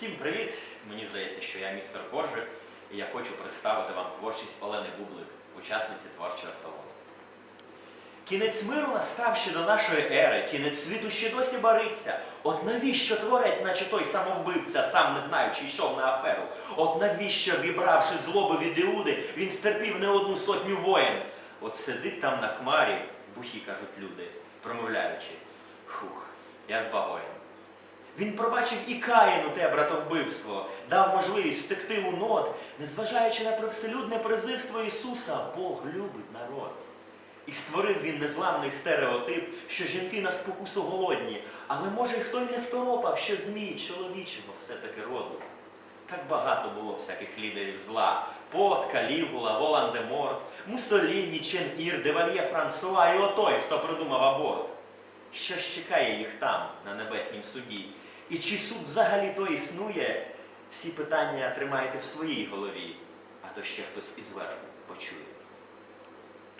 Всім привіт! Мені здається, що я містер Коржик, і я хочу представити вам творчість Олени Бублик, учасниці творчого салону. Кінець миру настав ще до нашої ери, кінець світу ще досі бариться. От навіщо творець, наче той самовбивця, сам не знаючи, йшов на аферу? От навіщо, вібравши злоби від Іуди, він стерпів не одну сотню воєн? От сидить там на хмарі, бухі кажуть люди, промовляючи, хух, я збагоєн. Він пробачив і Каїну те братовбивство, дав можливість втекти у нот, незважаючи на привселюдне презирство Ісуса, Бог любить народ. І створив він незламний стереотип, що жінки на спокусу голодні, але може хто й не второпав, що змій чоловічого все-таки роду. Так багато було всяких лідерів зла. Пот, Калігула, Волан-де-Морт, Муссоліні, Чен-Ір, Девальє Франсуа і отой, хто придумав аборт. Що ж чекає їх там, на небеснім суді? І чи суд взагалі то існує? Всі питання тримаєте в своїй голові, а то ще хтось із верху почує.